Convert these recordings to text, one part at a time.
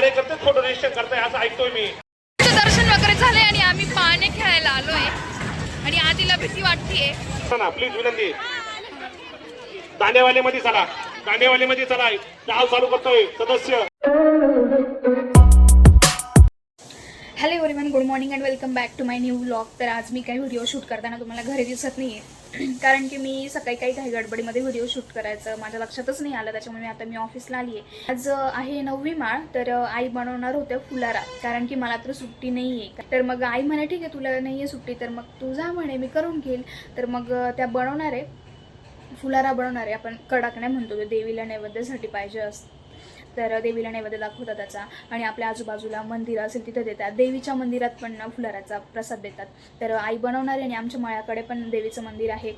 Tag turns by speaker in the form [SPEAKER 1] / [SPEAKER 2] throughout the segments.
[SPEAKER 1] कार्यकर्तेच photo register करताय असं ऐकतोय मी.
[SPEAKER 2] दर्शन वगैरे झालंय आणि आम्ही पाणी खेळायला आलोय. आणि आधीला भीती वाटतेय.
[SPEAKER 1] ना प्लीज विनंती. दांडेवाले मध्ये चला. दांडेवाले मध्ये चला. नाव चालू करतोय सदस्य.
[SPEAKER 2] Hello everyone good morning and welcome back to my new vlog तर आज मी काही व्हिडिओ शूट करताना तुम्हाला घरी दिसत नाही आहे कारण की मी सकाळी काही काही गडबडीमध्ये व्हिडिओ शूट करायचं माझ्या लक्षातच नाही आलं त्याच्यामुळे आता मी ऑफिसला आली आहे. आज आहे नववी माळ तर आई बनवणार होत्या फुलारा. कारण की मला तर सुट्टी नाही आहे तर मग आई म्हणे ठीक आहे तुला नाही आहे सुट्टी तर मग तू जा म्हणे मी करून घेईल. तर मग त्या बनवणार आहे फुलारा बनवणार आहे आपण कडाकण्या म्हणतो देवीला नैवेद्यासाठी पाहिजे असतं तर देवीला नैवेद्य दाखवतात त्याचा. आणि आपल्या आजूबाजूला मंदिर असेल तिथं देतात. देवीच्या मंदिरात पण फुलाराचा प्रसाद देतात. तर आई बनवणारी आणि आमच्या माळ्याकडे पण देवीचं मंदिर आहे.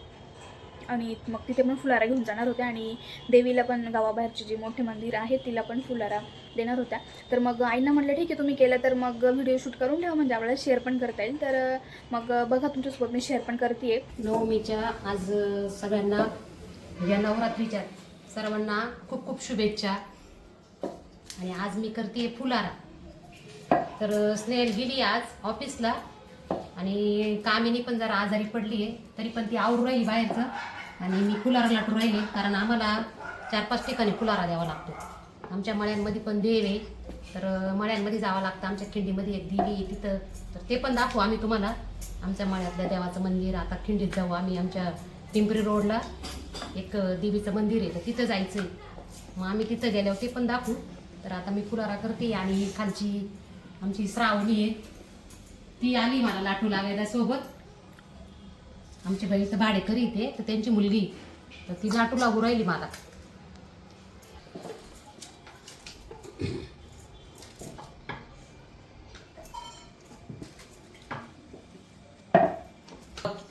[SPEAKER 2] आणि मग तिथे पण फुलारा घेऊन जाणार होत्या. आणि देवीला पण गावाबाहेरचे जे मोठे मंदिर आहे तिला पण फुलारा देणार होत्या. तर मग आईनं म्हटलं ठीक आहे तुम्ही केलं तर मग व्हिडिओ शूट करून ठेवा. म्हणजे आपल्याला शेअर पण करता येईल. तर मग बघा तुमच्यासोबत मी शेअर पण करते
[SPEAKER 3] नवमीच्या आज सगळ्यांना या नवरात्रीच्या सर्वांना खूप खूप शुभेच्छा. आणि आज मी करते फुलारा. तर स्नेहल गेली आज ऑफिसला आणि कामिनी पण जरा आजारी पडली आहे तरी पण ती आवरू राहील बाहेरचं आणि मी फुलारा लाटू राहिले कारण आम्हाला चार पाच ठिकाणी फुलारा द्यावा लागतो. आमच्या मळ्यांमध्ये पण देव आहे तर मळ्यांमध्ये जावं लागतं आमच्या खिंडीमध्ये एक देवी आहे तिथं तर ते पण दाखवू आम्ही तुम्हाला. आमच्या मळ्यातल्या देवाचं मंदिर आता खिंडीत जाऊ आम्ही आमच्या पिंपरी रोडला एक देवीचं मंदिर आहे तर तिथं जायचं आहे मग आम्ही तिथं गेल्यावर ते पण दाखवू. तर आता मी फुलारा करते आणि खालची आमची श्रावणी आहे. ती आली मला लाटू लागायला सोबत आमची बहीण तर भाडेकरी इथे तर त्यांची मुलगी. तर ती लाटू लागू राहिली मला.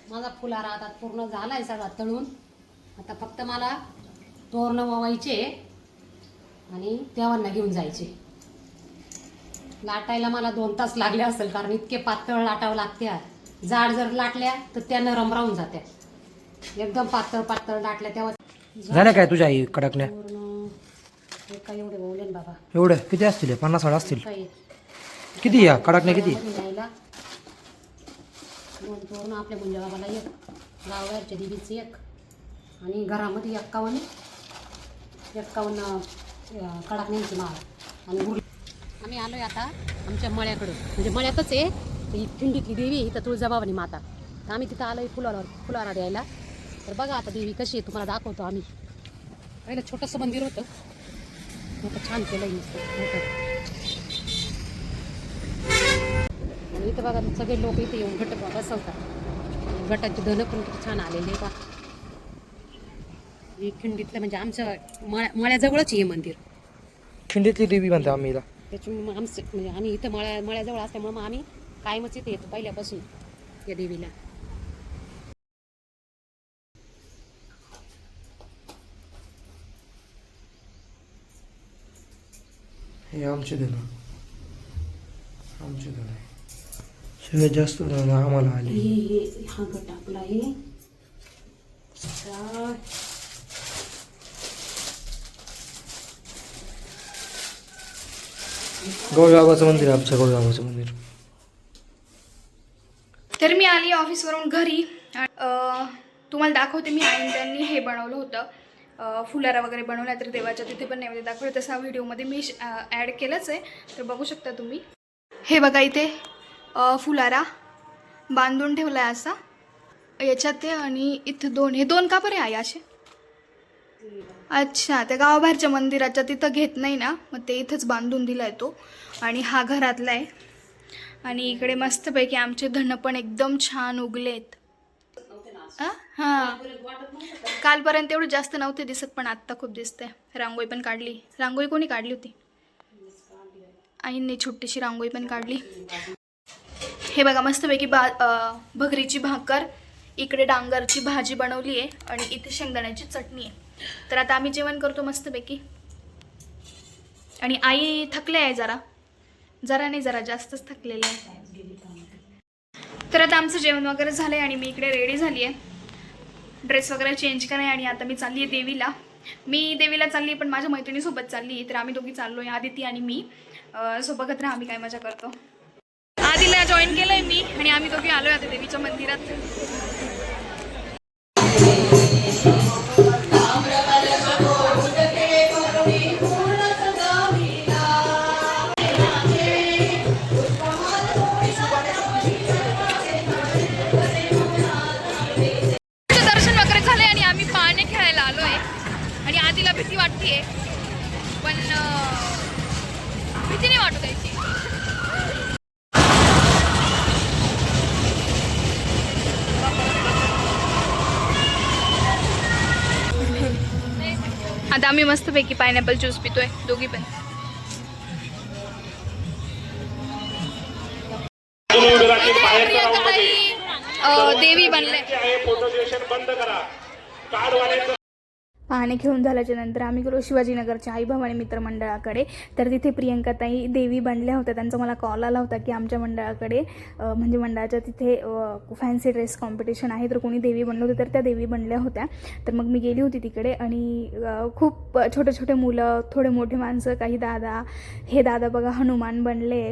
[SPEAKER 3] माझा फुलारा आता पूर्ण झालाय सगळा तळून. आता फक्त मला तोरण वावायचे आणि देवांना घेऊन जायचे. लाटायला मला दोन तास लागले असेल कारण इतके पातळ लाटावं लागत्या. जाड जर लाटल्या तर त्या नरम राहून जात्या. एकदम पातळ पातळ लाटल्या तेव्हा
[SPEAKER 4] झाल्या काय तुझ्या आई कडकण्या?
[SPEAKER 3] काय एवढे बोलले ना बाबा.
[SPEAKER 4] एवढे? किती असतील? पन्नास साठ असतील?
[SPEAKER 3] काही.
[SPEAKER 4] किती या कडकण्या किती?
[SPEAKER 3] दोन तोरण आपल्या मुंजा बाबाला एक गावावरच्या देवीचं एक. आणि घरामध्ये एक्कावन्न. एक्कावन्न कडाकण्यांची माळ. आणि उरली आम्ही आलोय आता आमच्या मळ्याकडं. म्हणजे मळ्यातच आहे. ही खिंडीतली देवी इथं तुळजाभवानी माता. तर आम्ही तिथं आलोय फुलावर फुलावर द्यायला. तर बघा आता देवी कशी आहे तुम्हाला दाखवतो आम्ही. पहिलं छोटंसं मंदिर होतं. मोठं छान केलं मोठं. आणि इथं बघा सगळे लोक इथे येऊन घट बसवतात. घटाचे धन पण किती छान आलेले का हे खिंडीतलं म्हणजे आमचं मळ्या मळ्याजवळच आहे हे मंदिर.
[SPEAKER 4] खिंडीतली देवी म्हणतो आम्ही हिला.
[SPEAKER 3] त्याच्यामुळे मग आमचं म्हणजे आम्ही इथं मळ्या मळ्याजवळ असल्यामुळे मग आम्ही कायमच इथे येतो पहिल्यापासून या देवीला.
[SPEAKER 4] हे आमचे धन. आमचे धन सगळ्यात जास्त धन आम्हाला आले.
[SPEAKER 3] हे हे हा गट आपला आहे.
[SPEAKER 4] गौरबाबाचं मंदिर आहे आमचं गौरबाबाचं मंदिर.
[SPEAKER 2] तर मी आली ऑफिसवरून घरी. तुम्हाला दाखवते मी आणि त्यांनी हे बनवलं होतं. फुलारा वगैरे बनवला तर देवाच्या तिथे पण नैवेद्य दाखवलं. तसा व्हिडिओमध्ये मी ॲड केलंच आहे. तर बघू शकता तुम्ही. हे बघा इथे फुलारा बांधून ठेवला आहे असा. याच्यात ते आणि इथं दोन हे दोन का बरे आहे असे? अच्छा त्या गावाबाहेरच्या मंदिराच्या तिथं घेत नाही ना? मग ते इथंच बांधून दिला आहे तो. आणि हा घरातला आहे. आणि इकडे मस्तपैकी आमचे धन पण एकदम छान उगलेत. हां. कालपर्यंत एवढं जास्त नव्हते दिसत पण आत्ता खूप दिसते रांगोळी पण काढली. रांगोळी कोणी काढली होती? आईंनी छोटीशी रांगोळी पण काढली. हे बघा मस्तपैकी बा भगरीची भाकर. इकडे डांगरची भाजी बनवली आहे आणि इथे शेंगदाण्याची चटणी आहे तर आता आम्ही जेवण करतो मस्तपैकी. आणि आई थकले आहे जरा. जरा नाही जरा जास्तच थकलेले आहे. तर आता आमचं जेवण वगैरे झालं आहे आणि मी इकडे रेडी झाली आहे ड्रेस वगैरे चेंज कराय आणि आता मी चालली आहे देवीला. मी देवीला चालली पण माझ्या मैत्रिणीसोबत चालली तर आम्ही दोघी चाललो आहे आदिती आणि मी. सो बघत राहा आम्ही काय मजा करतो. आदिला जॉईन केलंय मी आणि आम्ही दोघी आलोय आता देवीच्या मंदिरात. आम्ही मस्तपैकी पायनॅपल ज्यूस पितोय दोघी पण. देवी बनले. पाहणे घेऊन झाल्याच्यानंतर आम्ही गेलो शिवाजीनगरच्या आई भवानी मित्रमंडळाकडे तर तिथे प्रियंकाताई देवी बनल्या होत्या. त्यांचा मला कॉल आला होता की आमच्या मंडळाकडे म्हणजे मंडळाच्या तिथे फॅन्सी ड्रेस कॉम्पिटिशन आहे. तर कोणी देवी बनलं होतं तर त्या देवी बनल्या होत्या. तर मग मी गेली होती तिकडे आणि खूप छोटे छोटे मुलं थोडे मोठे माणसं काही दादा हे दादा बघा हनुमान बनले.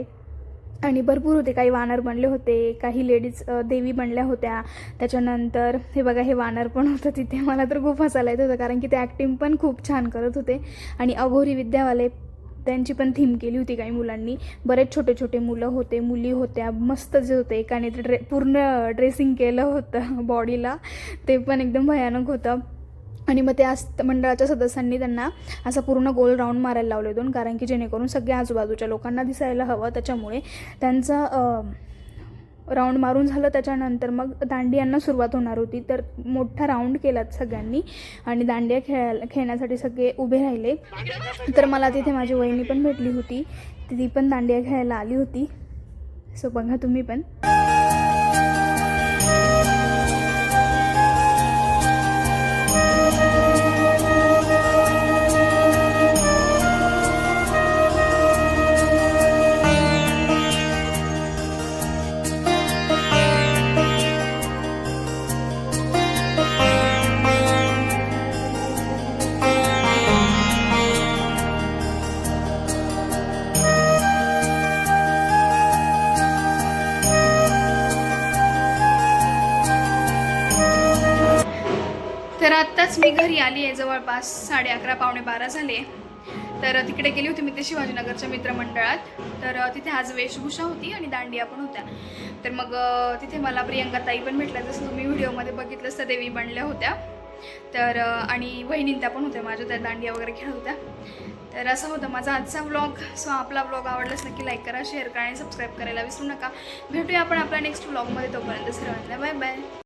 [SPEAKER 2] आणि भरपूर होते. काही वानर बनले होते काही लेडीज देवी बनल्या होत्या. त्याच्यानंतर हे बघा हे वानर पण होतं तिथे. मला तर खूप हसायला येत होतं कारण की ते ॲक्टिंग पण खूप छान करत होते. आणि अघोरी विद्यावाले त्यांची पण थीम केली होती काही मुलांनी. बरेच छोटे छोटे मुलं होते मुली होत्या मस्त जे होते. एकाने ड्रे पूर्ण ड्रेसिंग केलं होतं बॉडीला ते पण एकदम भयानक होतं. आणि मग त्या मंडळाच्या सदस्यांनी त्यांना असा पूर्ण गोल राऊंड मारायला लावले दोन कारण की जेणेकरून सगळ्या आजूबाजूच्या लोकांना दिसायला हवं. त्याच्यामुळे त्यांचं राऊंड मारून झालं. त्याच्यानंतर मग दांडियांना सुरुवात होणार होती. तर मोठा राऊंड केलात सगळ्यांनी आणि दांडिया खेळायला खेळण्यासाठी सगळे उभे राहिले. तर मला तिथे माझी वहिनी पण भेटली होती. ती पण दांडिया खेळायला आली होती. सो बघा तुम्ही पण. तर आत्ताच मी घरी आली आहे जवळपास साडे अकरा पावणे बारा झाले. तर तिकडे गेली होती मी ते शिवाजीनगरच्या मित्रमंडळात. तर तिथे आज वेशभूषा होती आणि दांडिया पण होत्या. तर मग तिथे मला प्रियंका ताई पण भेटल्या जसं तुम्ही व्हिडिओमध्ये बघितलं तर देवी बनल्या होत्या. तर आणि वहिनींत्या पण होत्या माझ्या त्या दांडिया वगैरे खेळत होत्या. तर असा होता माझा आजचा व्लॉग सो आपला व्लॉग आवडलाच नक्की लाईक करा शेअर करा आणि सबस्क्राईब करायला विसरू नका. भेटूया आपण आपल्या नेक्स्ट व्लॉगमध्ये तोपर्यंत. सर्वांना बाय बाय